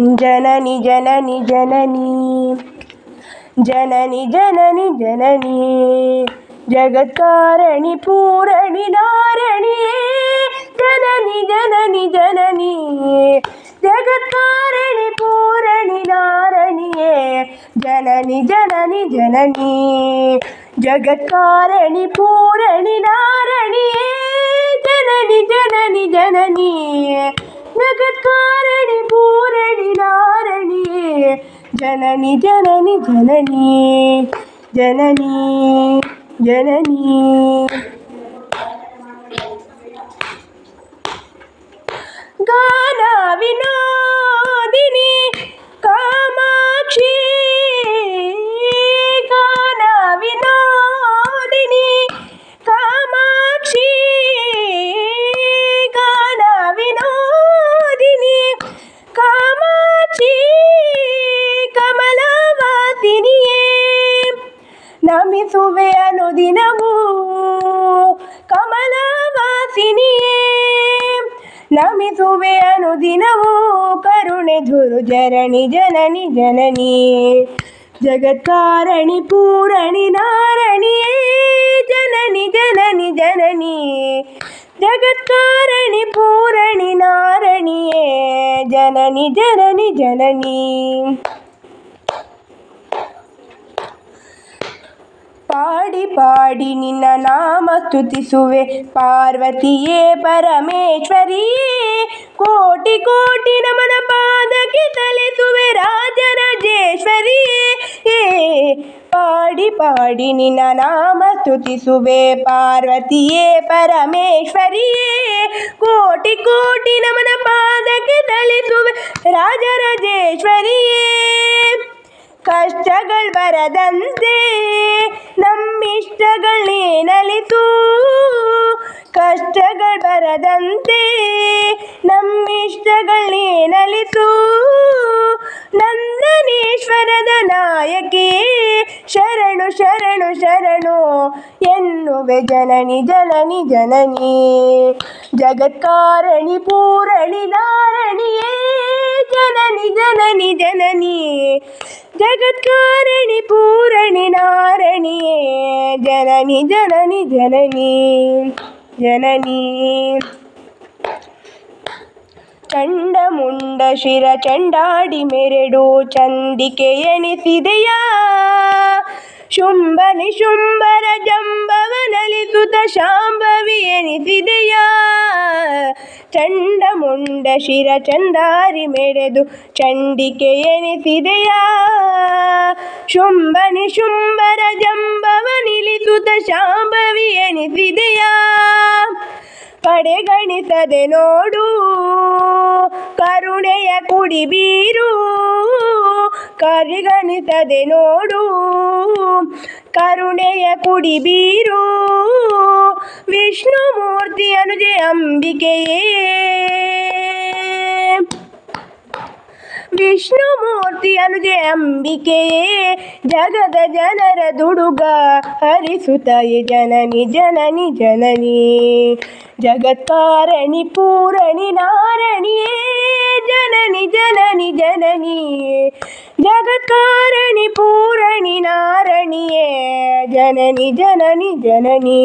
जननी जननी जननी। जननी जननी जननी। जगत्कारणि, पूरणि, नारणि। जननी जननी जननी। जगत्कारणि, पूरणि, नारणि। जननी जननी जननी। जगत्कारणि, पूरणि, नारणि। जननी जननी जननी। జగత్కారణి పూరణి నారణియే జనని జనని జనని జనని జనని ನಮಿಸುವೆ ಅನುದಿನವೂ ಕರುಣೆ ಧುರು ಜರಣಿ ಜನನಿ ಜನನಿ ಜಗತ್ಕಾರಣಿ ಪೂರಣಿ ನಾರಣಿಯೇ ಜನನಿ ಜನನಿ ಜನನಿ ಜಗತ್ಕಾರಣಿ ಪೂರಣಿ ನಾರಣಿಯೇ ಜನನಿ ಜನನಿ ಜನನಿ ಪಾಡಿ ಪಾಡಿ ನಿನ್ನ ನಾಮ ಸ್ತುತಿಸುವೆ. ಪಾರ್ವತಿಯೇ ಪರಮೇಶ್ವರೀ, ಕೋಟಿ ಕೋಟಿ ನಮನ ಪಾದಕ್ಕೆ ತಲೆಸುವೆ ರಾಜರಾಜೇಶ್ವರಿಯೇ ಏ ಪಾಡಿ ಪಾಡಿ ನಿನ್ನ ನಾಮ ಸ್ತುತಿಸುವೆ. ಪಾರ್ವತಿಯೇ ಪರಮೇಶ್ವರಿಯೇ ಕೋಟಿ ಕೋಟಿ ನಮನ ಪಾದಕ್ಕೆ ತಲೆಸುವೆ ರಾಜರಾಜೇಶ್ವರಿಯೇ ಕಷ್ಟಗಳು ಬರದಂತೆ ನಮ್ಮಿಷ್ಟಗಳೇ ನಲಿತು ಕಷ್ಟಗಳು ಬರದಂತೆ ನಮ್ಮಿಷ್ಟಗಳೇನಲಿತು ನಂದನೇಶ್ವರದ ನಾಯಕಿ, ಶರಣು ಶರಣು ಶರಣು, ಎನ್ನುವೆ ಜನನಿ ಜನನಿ ಜನನಿ. ಜಗತ್ಕಾರಣಿ, ಪೂರಣಿ, ನಾರಣಿಯೇ, ಜನನಿ ಜನನಿ ಜನನಿ. ಜಗತ್ಕಾರಣಿ, ಪೂರಣಿ, ನಾರಣಿಯೇ. ಜನನಿ ಜನನಿ ಜನನಿ ಜನನಿ. ಚಂಡಮುಂಡ ಶಿರ ಚಂಡಾಡಿ ಮೆರೆಡು ಚಂದಿಕೆ ಎನಿಸಿದೆಯಾ ಶುಂಭ ನಿಶುಂಭರ ಜಂಬವ ನಲಿಸುತ್ತ ಶಾಂಭವಿ ಎನಿಸಿದೆಯಾ ಚಂಡಮುಂಡ ಶಿರ ಚಂದಾರಿ ಮೆಡೆದು ಚಂಡಿಕೆ ಎನಿಸಿದೆಯಾ? ಶುಂಭನಿ ಶುಂಭರ ಜಂಬವ ನಿಲಿಸುತ್ತ ಶಾಂಭವಿ ಎನಿಸಿದೆಯ? ಪಡೆಗಣಿಸದೆ ನೋಡು, ಕರುಣೆಯ ಕುಡಿ ಬೀರು ಕರಿಗಣಿಸದೆ ನೋಡು ಕರುಣೆಯ ಕುಡಿ ಬೀರು ವಿಷ್ಣುಮೂರ್ತಿ ಅನುಜೆ ಅಂಬಿಕೆಯೇ ವಿಷ್ಣುಮೂರ್ತಿ ಅನುಜೆ ಅಂಬಿಕೆಯೇ ಜಗದ ಜನರ ದುಡುಗ ಹರಿಸುತ್ತಾಯೆ ಜನನಿ ಜನನಿ ಜನನಿ ಜಗತ್ಕಾರಣಿ ಪೂರಣಿ ನಾರಣಿಯೇ ಜನನಿ ಜನನಿ ಜನನಿ ಜಗತ್ಕಾರಣಿ ಪೂರಣಿ ನಾರಣಿಯೇ ಜನನಿ ಜನನಿ ಜನನಿ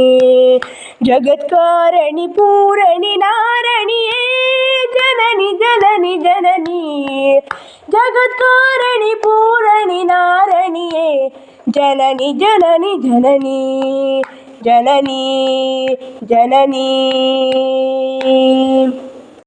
ಜಗತ್ಕಾರಣಿ ಪೂರಣಿ ನಾರಣಿಯೇ ಜನನಿ ಜನನಿ ಜನನಿ ಜಗತ್ಕಾರಣಿ ಪೂರಣಿ ನಾರಣಿಯೇ ಜನನಿ ಜನನಿ ಜನನಿ ಜನನಿ ಜನನಿ